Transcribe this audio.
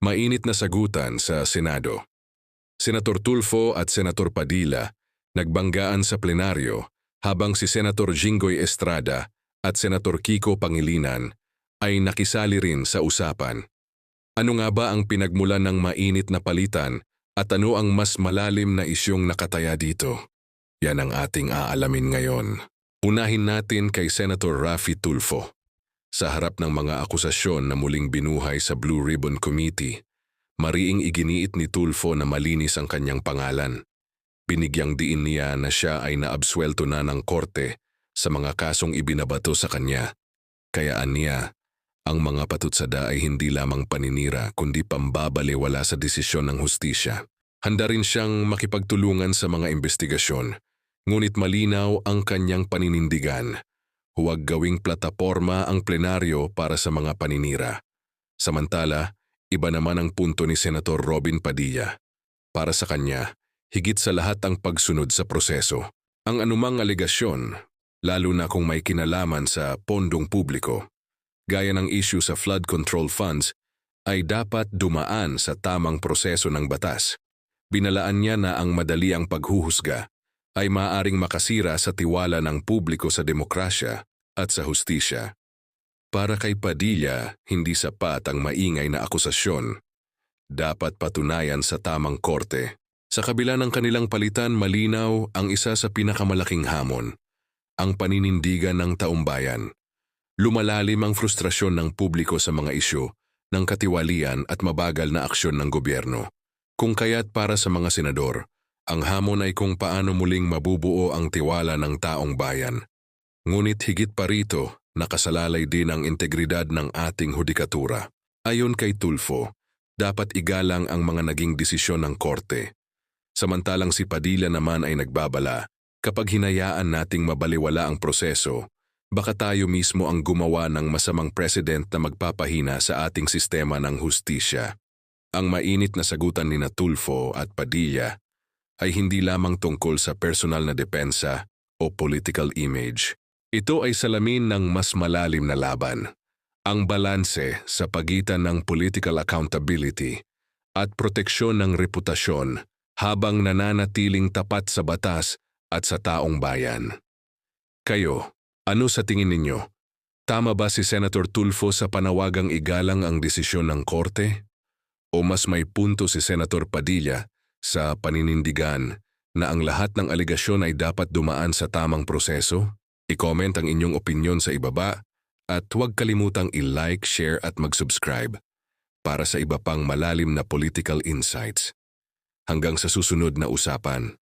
Mainit na sagutan sa Senado. Senator Tulfo at Senator Padilla nagbanggaan sa plenaryo habang si Senator Jinggoy Estrada at Senator Kiko Pangilinan ay nakisali rin sa usapan. Ano nga ba ang pinagmulan ng mainit na palitan at ano ang mas malalim na isyong nakataya dito? Yan ang ating aalamin ngayon. Unahin natin kay Senator Raffy Tulfo. Sa harap ng mga akusasyon na muling binuhay sa Blue Ribbon Committee, mariing iginiit ni Tulfo na malinis ang kanyang pangalan. Binigyang diin niya na siya ay naabswelto na ng korte sa mga kasong ibinabato sa kanya. Kayaan niya, ang mga patutsada ay hindi lamang paninira kundi pambabaliwala sa desisyon ng hustisya. Handa rin siyang makipagtulungan sa mga investigasyon, ngunit malinaw ang kanyang paninindigan. Huwag gawing plataporma ang plenaryo para sa mga paninira. Samantala, iba naman ang punto ni Senator Robin Padilla. Para sa kanya, higit sa lahat ang pagsunod sa proseso. Ang anumang aligasyon, lalo na kung may kinalaman sa pondong publiko, gaya ng issue sa flood control funds, ay dapat dumaan sa tamang proseso ng batas. Binalaan niya na ang madali ang paghuhusga ay maaring makasira sa tiwala ng publiko sa demokrasya at sa hustisya. Para kay Padilla, hindi sapat ang maingay na akusasyon. Dapat patunayan sa tamang korte. Sa kabila ng kanilang palitan, malinaw ang isa sa pinakamalaking hamon, ang paninindigan ng taumbayan. Lumalalim ang frustrasyon ng publiko sa mga isyu ng katiwalian at mabagal na aksyon ng gobyerno. Kung kaya't para sa mga senador, ang hamon ay kung paano muling mabubuo ang tiwala ng taong bayan. Ngunit higit pa rito, nakasalalay din ang integridad ng ating hudikatura. Ayon kay Tulfo, dapat igalang ang mga naging desisyon ng korte. Samantalang si Padilla naman ay nagbabala, kapag hinayaan nating mabaliwala ang proseso, baka tayo mismo ang gumawa ng masamang president na magpapahina sa ating sistema ng hustisya. Ang mainit na sagutan ni Natulfo at Padilla ay hindi lamang tungkol sa personal na depensa o political image. Ito ay salamin ng mas malalim na laban. Ang balanse sa pagitan ng political accountability at proteksyon ng reputasyon habang nananatiling tapat sa batas at sa taong bayan. Kayo, ano sa tingin ninyo? Tama ba si Senator Tulfo sa panawagang igalang ang desisyon ng korte? O mas may punto si Senator Padilla sa paninindigan na ang lahat ng aligasyon ay dapat dumaan sa tamang proseso? I-comment ang inyong opinion sa ibaba at huwag kalimutang i-like, share at mag-subscribe para sa iba pang malalim na political insights. Hanggang sa susunod na usapan.